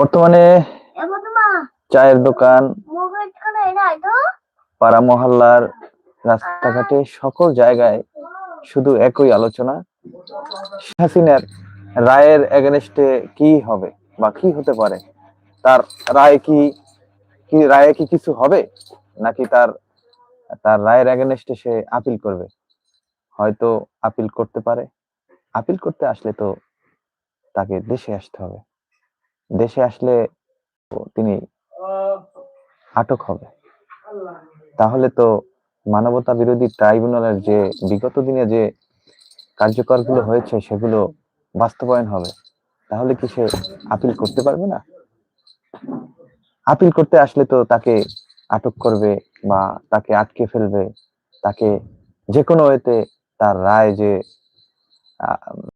বর্তমানে চায়ের দোকান পাড়া মহল্লার রাস্তাঘাটে সকল জায়গায় শুধু একই আলোচনা। হাসিনার রায়ের এগেনস্টে কি হবে বা কি হতে পারে? তার রায় কি কি রায়ে কি কিছু হবে? নাকি তার তার রায়ের এগেনস্টে সে আপিল করবে? হয়তো আপিল করতে পারে। আপিল করতে আসলে তো তাকে দেশে আসতে হবে। দেশে আসলে তিনি আটক হবে। তাহলে তো মানবতা বিরোধী ট্রাইব্যুনালের যে বিগত দিনে যে কার্যকরগুলো হয়েছে, সেগুলো বাস্তবায়ন হবে। তাহলে কি সে আপিল করতে পারবে না? আপিল করতে আসলে তো তাকে আটক করবে বা তাকে আটকে ফেলবে। তাকে যে কোনো ওয়েতে তার রায় যে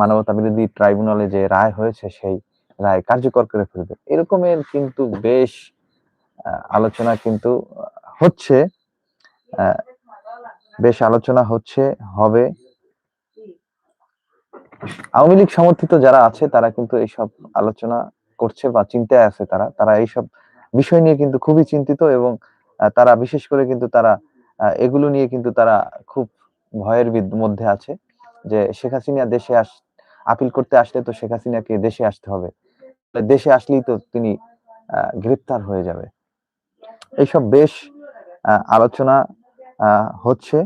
মানবতা বিরোধী ট্রাইব্যুনালে যে রায় হয়েছে, সেই রায় কার্যকর করে ফেলবে। এরকমের কিন্তু বেশ আলোচনা কিন্তু হচ্ছে বেশ আলোচনা হচ্ছে, হবে। আওয়ামী লীগ সমর্থিত যারা আছে, তারা কিন্তু এইসব আলোচনা করছে বা চিন্তায় আছে তারা। তারা এইসব বিষয় নিয়ে কিন্তু খুবই চিন্তিত এবং তারা বিশেষ করে কিন্তু তারা এগুলো নিয়ে কিন্তু তারা খুব ভয়ের মধ্যে আছে যে শেখ হাসিনা দেশে আস, আপিল করতে আসলে তো শেখ হাসিনাকে দেশে আসতে হবে। দেশে আসলেই তো তিনি গ্রেপ্তার হয়ে যাবে। এইসব বেশ আলোচনা হচ্ছে।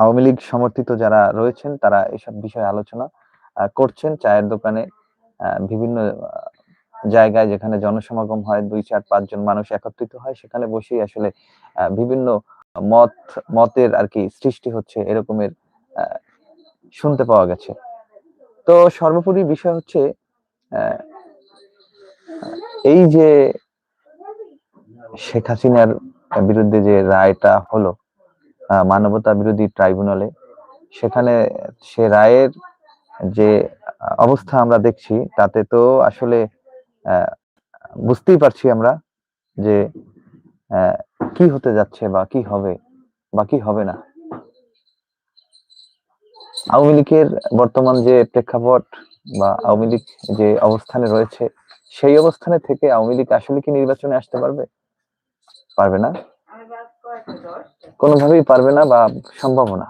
আওয়ামী লীগ সমর্থিত যারা রয়েছেন, তারা এইসব বিষয়ে আলোচনা করছেন। চায়ের দোকানে বিভিন্ন জায়গায় যেখানে জনসমাগম হয়, দুই, চার পাঁচজন মানুষ একত্রিত হয়, সেখানে বসেই আসলে বিভিন্ন মত, মতের আর কি সৃষ্টি হচ্ছে, এরকমের শুনতে পাওয়া গেছে। তো সর্বোপরি বিষয় হচ্ছে এই যে শেখ হাসিনার বিরুদ্ধে যে রায়টা হলো মানবতা বিরোধী ট্রাইব্যুনালে, সেখানে সে রায়ের যে অবস্থা আমরা দেখছি, তাতে তো আসলে বুঝতেই পারছি আমরা যে কি হতে যাচ্ছে বা কি হবে বা কি হবে না। আওয়ামী লীগের বর্তমান যে প্রেক্ষাপট বা আওয়ামী লীগ যে অবস্থানে রয়েছে, সেই অবস্থানে থেকে আওয়ামী লীগ আসলে কি নির্বাচনে আসতে পারবে? পারবে না? কোনোভাবেই পারবে না বা সম্ভব না।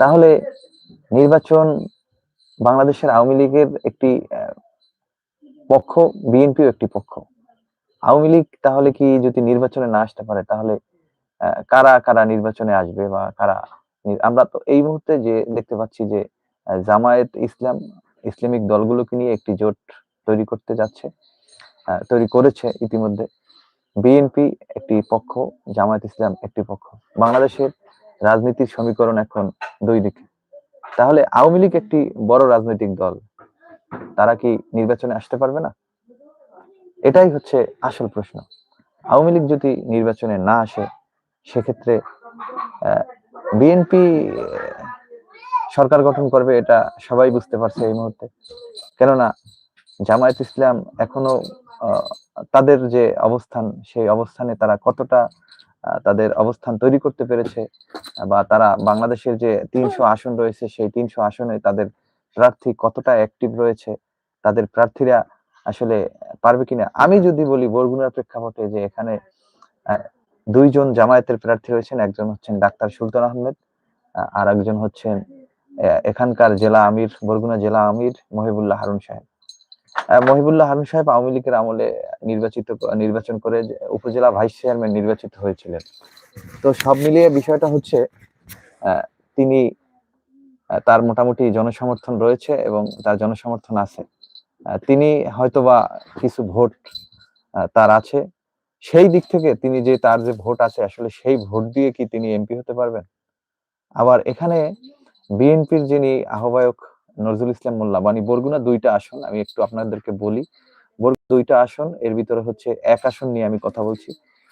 তাহলে নির্বাচন বাংলাদেশের আওয়ামী লীগের একটি পক্ষ, বিএনপিও একটি পক্ষ। আওয়ামী লীগ তাহলে কি যদি নির্বাচনে না আসতে পারে, তাহলে কারা কারা নির্বাচনে আসবে বা কারা আমরা তো এই মুহূর্তে যে দেখতে পাচ্ছি যে জামায়াত ইসলাম, ইসলামিক দলগুলোকে নিয়ে একটি জোট তৈরি করতে যাচ্ছে তৈরি করেছে ইতিমধ্যে। বিএনপি একটি পক্ষ, জামায়াত ইসলাম একটি পক্ষ। বাংলাদেশের রাজনীতির সমীকরণ এখন দুই দিকে। তাহলে আওয়ামী লীগ একটি বড় রাজনৈতিক দল, তারা কি নির্বাচনে আসতে পারবে না? এটাই হচ্ছে আসল প্রশ্ন। আওয়ামী লীগ যদি নির্বাচনে না আসে, সেক্ষেত্রে বিএনপি সরকার গঠন করবে, এটা সবাই বুঝতে পারছে এই মুহূর্তে। কেননা জামায়াত ইসলাম এখনও তাদের যে অবস্থান, সেই অবস্থানে তারা কতটা তাদের অবস্থান তৈরি করতে পেরেছে, বা তারা বাংলাদেশের যে তিনশো আসন রয়েছে, সেই তিনশো আসনে তাদের প্রার্থী কতটা অ্যাক্টিভ রয়েছে, তাদের প্রার্থীরা আসলে পারবে কিনা? আমি যদি বলি বরগুনার প্রেক্ষাপটে যে এখানে দুইজন জামায়াতের প্রার্থী রয়েছেন, একজন হচ্ছেন ডাক্তার সুলতান আহমেদ আর একজন হচ্ছেন এখানকার জেলা আমির, বরগুনা জেলা আমির মহিবুল্লাহ হারুন সাহেব। মহিবুল্লাহ হারুন সাহেব আওয়ামী লীগের আমলে নির্বাচিত নির্বাচন করে উপজেলা ভাইস চেয়ারম্যান নির্বাচিত হয়েছিলেন। তো সব মিলিয়ে বিষয়টা হচ্ছে তিনি তার মোটামুটি জনসমর্থন রয়েছে এবং তার জনসমর্থন আছে। তিনি হয়তোবা কিছু ভোট তার আছে। সেই দিক থেকে তিনি যে তার যে ভোট আছে, আসলে সেই ভোট দিয়ে কি তিনি এমপি হতে পারবেন? আবার এখানে বিএনপির যিনি আহ্বায়ক নজরুল ইসলাম মোল্লা মানে বরগুনা দুইটা আসন, আমি একটু আপনাদেরকে বলি। দুইটা আসন, এর ভিতরে হচ্ছে এক আসন নিয়ে আমি কথা বলছি।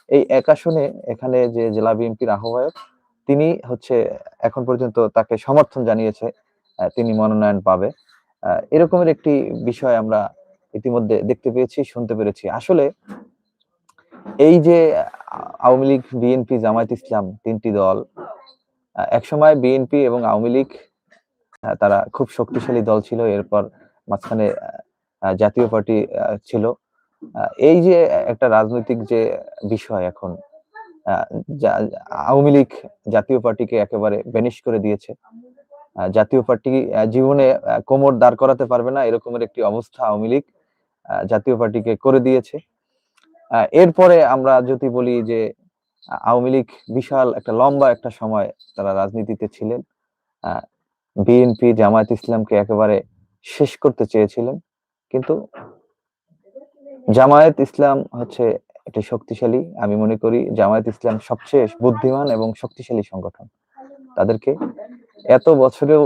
এই এক আসনে এখানে যে জেলা বিএনপির আহ্বায়ক, তিনি হচ্ছে এখন পর্যন্ত তাকে সমর্থন জানিয়েছে তিনি মনোনয়ন পাবে। এরকমের একটি বিষয় আমরা ইতিমধ্যে দেখতে পেয়েছি, শুনতে পেরেছি। আসলে এই যে আওয়ামী লীগ, বিএনপি, জামায়াত ইসলাম তিনটি দল একসময় বিএনপি এবং আওয়ামী লীগ তারা খুব শক্তিশালী দল ছিল। এরপর মাঝখানে জাতীয় পার্টি ছিল। এই যে একটা রাজনৈতিক যে বিষয় এখন আওয়ামী লীগ জাতীয় পার্টিকে একেবারে বেনিশ করে দিয়েছে। জাতীয় পার্টি জীবনে কোমর দাঁড় করাতে পারবে না এরকমের একটি অবস্থা আওয়ামী লীগ জাতীয় পার্টিকে করে দিয়েছে। এরপরে আমরা যদি বলি যে আওয়ামী লীগ বিশাল একটা লম্বা একটা সময় তারা রাজনীতিতে ছিলেন। বিএনপি জামায়াত ইসলামকে একেবারে শেষ করতে চেয়েছিলেন। কিন্তু জামায়াত ইসলাম হচ্ছে একটি শক্তিশালী, আমি মনে করি জামায়াত ইসলাম সবচেয়ে বুদ্ধিমান এবং শক্তিশালী সংগঠন। তাদেরকে এত বছরেও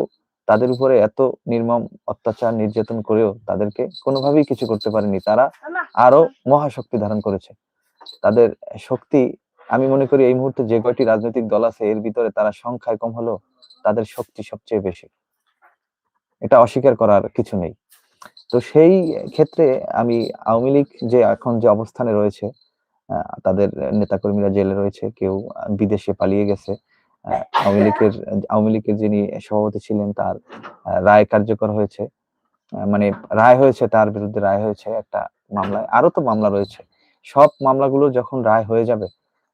তাদের উপরে এত নির্মম অত্যাচার, নির্যাতন করেও তাদেরকে কোনোভাবেই কিছু করতে পারেনি। তারা আরও মহাশক্তি ধারণ করেছে। তাদের শক্তি আমি মনে করি এই মুহূর্তে যে কয়টি রাজনৈতিক দল আছে, এর ভিতরে তারা সংখ্যায় কম হলেও তাদের শক্তি সবচেয়ে বেশি। এটা অস্বীকার করার কিছু নেই। তো সেই ক্ষেত্রে আমি আওয়ামী লীগ যে এখন যে অবস্থানে রয়েছে তাদের নেতাকর্মীরা জেলে রয়েছে, কেউ বিদেশে পালিয়ে গেছে আওয়ামী লীগের আওয়ামী লীগের যিনি সভাপতি ছিলেন তার রায় কার্যকর হয়েছে। মানে রায় হয়েছে, তার বিরুদ্ধে রায় হয়েছে একটা মামলায়। আরও তো মামলা রয়েছে। সব মামলাগুলো যখন রায় হয়ে যাবে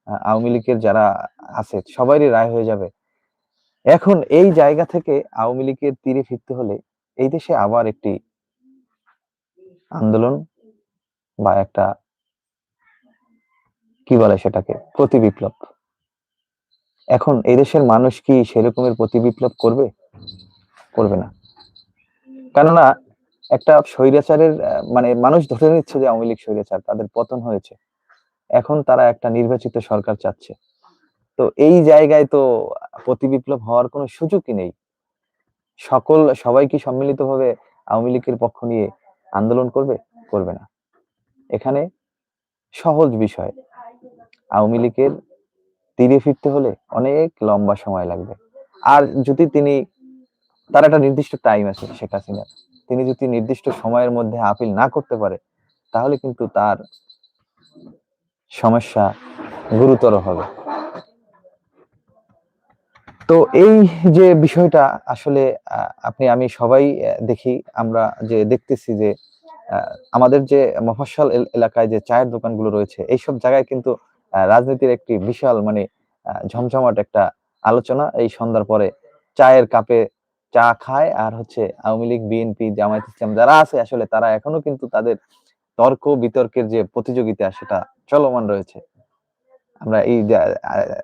আওয়ামী লীগের যারা আছে, সবারই রায় হয়ে যাবে। এখন এই জায়গা থেকে আওয়ামী লীগের তীরে ফিরতে হলে এই দেশে আবার একটি আন্দোলন বা একটা কি বলে সেটাকে? প্রতি বিপ্লব। এখন এই দেশের মানুষ কি সেরকমের প্রতি বিপ্লব করবে? করবে না। কেননা একটা স্বৈরাচারের মানে মানুষ ধরে নিচ্ছে যে আওয়ামী লীগ স্বৈরাচার, তাদের পতন হয়েছে। এখন তারা একটা নির্বাচিত সরকার চাচ্ছে। তো এই জায়গায় তো প্রতি বিপ্লব হওয়ার কোনো সুযোগই নেই। সকল, সবাই কি সম্মিলিতভাবে আওয়ামী লীগের পক্ষ নিয়ে আন্দোলন করবে? করবে না। এখানে সহজ বিষয়, আওয়ামী লীগের তীরে ফিরতে হলে অনেক লম্বা সময় লাগবে। আর যদি তিনি, তার একটা নির্দিষ্ট টাইম আছে শেখ হাসিনার। তিনি যদি নির্দিষ্ট সময়ের মধ্যে আপিল না করতে পারে, তাহলে কিন্তু তার সমস্যা গুরুতর হবে। তো এই যে বিষয়টা আসলে আপনি, আমি সবাই দেখি, আমরা যে দেখতেছি যে আমাদের যে মফস্বল এলাকায় যে চায়ের দোকানগুলো রয়েছে, এইসব জায়গায় কিন্তু রাজনীতির একটি বিশাল মানে ঝমঝমাট একটা আলোচনা। এই সন্ধ্যার পরে চায়ের কাপে চা খায়, আর হচ্ছে আওয়ামী লীগ, বিএনপি, জামায়াত ইসলাম যারা আছে, আসলে তারা এখনও কিন্তু তাদের তর্ক, বিতর্কের যে প্রতিযোগিতা, সেটা চলমান রয়েছে। আমরা এই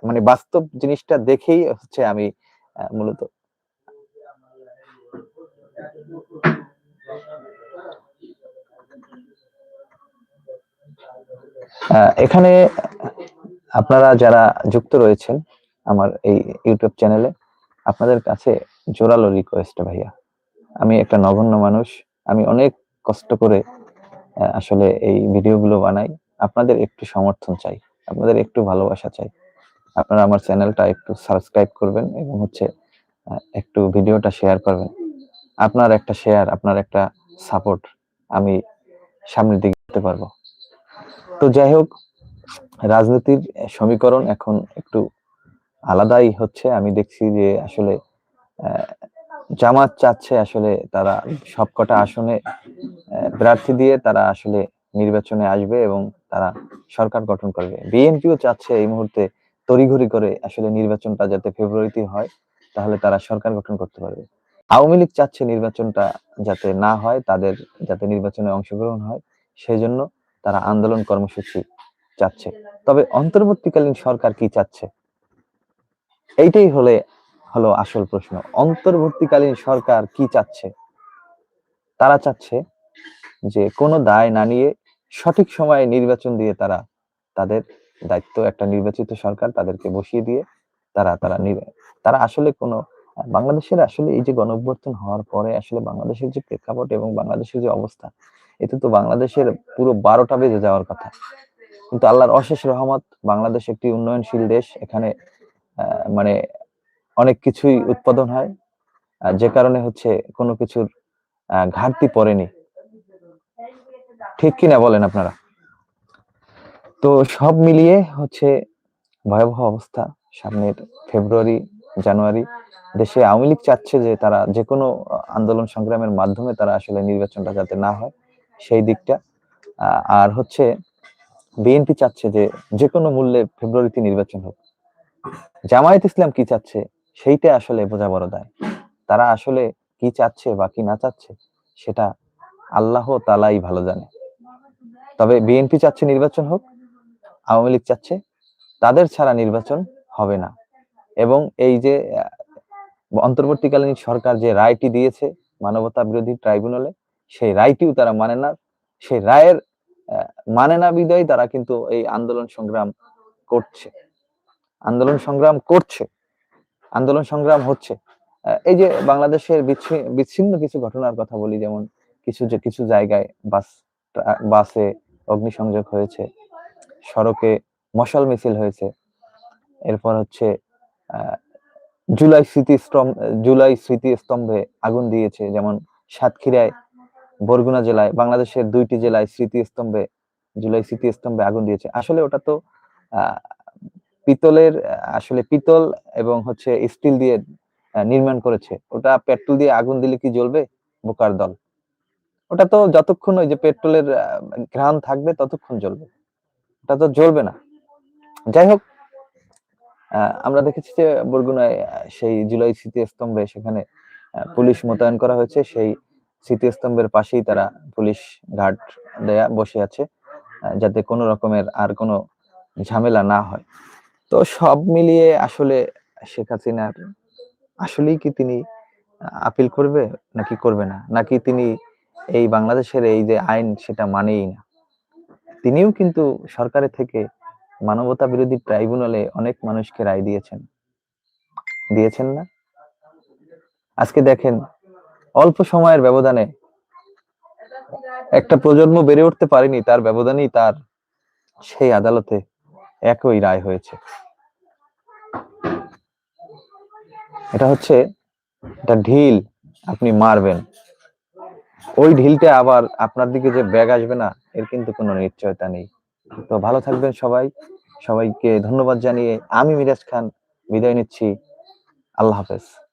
মানে বাস্তব জিনিসটা দেখেই হচ্ছে আমি মূলত। এখানে আপনারা যারা যুক্ত রয়েছেন আমার এই ইউটিউব চ্যানেলে, আপনাদের কাছে জোরালো রিকোয়েস্ট ভাইয়া। আমি একটা নগণ্য মানুষ, আমি অনেক কষ্ট করে আসলে এই ভিডিওগুলো বানাই। আপনাদের একটু সমর্থন চাই, আপনাদের একটু ভালোবাসা চাই। আপনারা আমার চ্যানেলটা একটু সাবস্ক্রাইব করবেন এবং হচ্ছে একটু ভিডিওটা শেয়ার করবেন। আপনার একটা শেয়ার আপনার একটা সাপোর্ট আমি সামনের দিকে যেতে পারব। তো যাই হোক, রাজনীতির সমীকরণ এখন একটু আলাদাই হচ্ছে। আমি দেখছি যে আসলে জামাত চাচ্ছে আসলে তারা সবকটা আসনে প্রার্থী দিয়ে তারা আসলে নির্বাচনে আসবে এবং তারা সরকার গঠন করবে। বিএনপিও চাচ্ছে এই মুহূর্তে তড়িঘড়ি করে আসলে নির্বাচনটা যাতে ফেব্রুয়ারিতে হয়, তাহলে তারা সরকার গঠন করতে পারবে। আওয়ামী লীগ চাচ্ছে নির্বাচনটা যাতে না হয়, তাদের যাতে নির্বাচনে অংশগ্রহণ হয় সেই জন্য তারা আন্দোলন কর্মসূচি চাচ্ছে। তবে অন্তর্বর্তীকালীন সরকার কি চাচ্ছে? এইটাই হলে হলো আসল প্রশ্ন। অন্তর্বর্তীকালীন সরকার কি চাচ্ছে? তারা চাচ্ছে যে কোনো দায় না নিয়ে সঠিক সময়ে নির্বাচন দিয়ে তারা তাদের দায়িত্ব, একটা নির্বাচিত সরকার তাদেরকে বসিয়ে দিয়ে তারা তারা নিবে- তারা আসলে কোনো, বাংলাদেশের আসলে এই যে গণঅভ্যর্থন হওয়ার পরে আসলে বাংলাদেশের যে প্রেক্ষাপট এবং বাংলাদেশের যে অবস্থা, এতে তো বাংলাদেশের পুরো বারোটা বেজে যাওয়ার কথা। কিন্তু আল্লাহর অশেষ রহমত, বাংলাদেশ একটি উন্নয়নশীল দেশ, এখানে মানে অনেক কিছুই উৎপাদন হয় যে কারণে হচ্ছে কোনো কিছুর ঘাটতি পড়েনি। ঠিক কিনা বলেন আপনারা? তো সব মিলিয়ে হচ্ছে ভয়াবহ অবস্থা। সামনের ফেব্রুয়ারি, জানুয়ারি, দেশে আওয়ামী লীগ চাচ্ছে যে তারা যে কোনো আন্দোলন সংগ্রামের মাধ্যমে তারা আসলে নির্বাচনটা যাতে না হয়, সেই দিকটা। আর হচ্ছে বিএনপি চাচ্ছে যে যে কোনো মূল্যে ফেব্রুয়ারিতে নির্বাচন হোক। জামায়াত ইসলাম কি চাচ্ছে? সেইটা আসলে বোঝা বড় দায়। তারা আসলে কি চাচ্ছে বা কি না চাচ্ছে, সেটা আল্লাহ তালাই ভালো জানে। তবে বিএনপি চাচ্ছে নির্বাচন হোক, আওয়ামী লীগ চাচ্ছে, তাদের ছাড়া নির্বাচন হবে না। এবং এই যে অন্তর্বর্তীকালীন সরকার যে রায়টি দিয়েছে মানবতা বিরোধী ট্রাইব্যুনালে, সেই রায়টিও তারা মানে না। সেই রায়ের মানে না বিদায় তারা কিন্তু এই আন্দোলন সংগ্রাম করছে। আন্দোলন সংগ্রাম করছে। আন্দোলন সংগ্রাম হচ্ছে। এই যে বাংলাদেশের বিচ্ছিন্ন কিছু ঘটনার কথা বলি, যেমন কিছু যে, কিছু জায়গায় বাস বাসে অগ্নিসংযোগ হয়েছে, সড়কে মশাল মিছিল হয়েছে, এরপর হচ্ছে জুলাই স্মৃতি স্তম্ভ, জুলাই স্মৃতি স্তম্ভে আগুন দিয়েছে, যেমন সাতক্ষীরায়, বরগুনা জেলায়, বাংলাদেশের দুইটি জেলায় স্মৃতি স্তম্ভে, জুলাই স্মৃতি স্তম্ভে আগুন দিয়েছে। আসলে ওটা তো পিতলের আসলে পিতল এবং হচ্ছে স্টিল দিয়ে নির্মাণ করেছে। ওটা পেট্রোল দিয়ে আগুন দিলে কি জ্বলবে? বোকার দল। ওটা তো যতক্ষণ ওই যে পেট্রোলের ঘ্রাণ থাকবে ততক্ষণ জ্বলবে। ওটা তো জ্বলবে না। যাই হোক আমরা দেখেছি যে বরগুনায় সেই জুলাই স্মৃতিস্তম্ভে সেখানে পুলিশ মোতায়েন করা হয়েছে। সেই স্মৃতিস্তম্ভের পাশেই তারা পুলিশ ঘাট দেয়া বসে আছে যাতে কোনো রকমের আর কোনো ঝামেলা না হয়। তো সব মিলিয়ে আসলে শেখ হাসিনার আসলেই কি তিনি আপিল করবে নাকি করবে না? নাকি তিনি এই বাংলাদেশের এই যে আইন সেটা মানেই না? তিনিও কিন্তু সরকারের থেকে মানবতা বিরোধী ট্রাইব্যুনালে অনেক মানুষকে রায় দিয়েছেন। দিয়েছেন না? আজকে দেখেন, অল্প সময়ের ব্যবধানে একটা প্রজন্ম বেড়ে উঠতে পারেনি, তার ব্যবধানেই তার সেই আদালতে একই রায় হয়েছে। এটা হচ্ছে, এটা ঢিল, আপনি মারবেন। ওই ঢিলটা আবার আপনার দিকে যে ব্যাগ আসবে না, এর কিন্তু কোনো নিশ্চয়তা নেই। তো ভালো থাকবেন সবাই। সবাইকে ধন্যবাদ জানিয়ে আমি মিরাজ খান, বিদায় নিচ্ছি। আল্লাহ হাফেজ।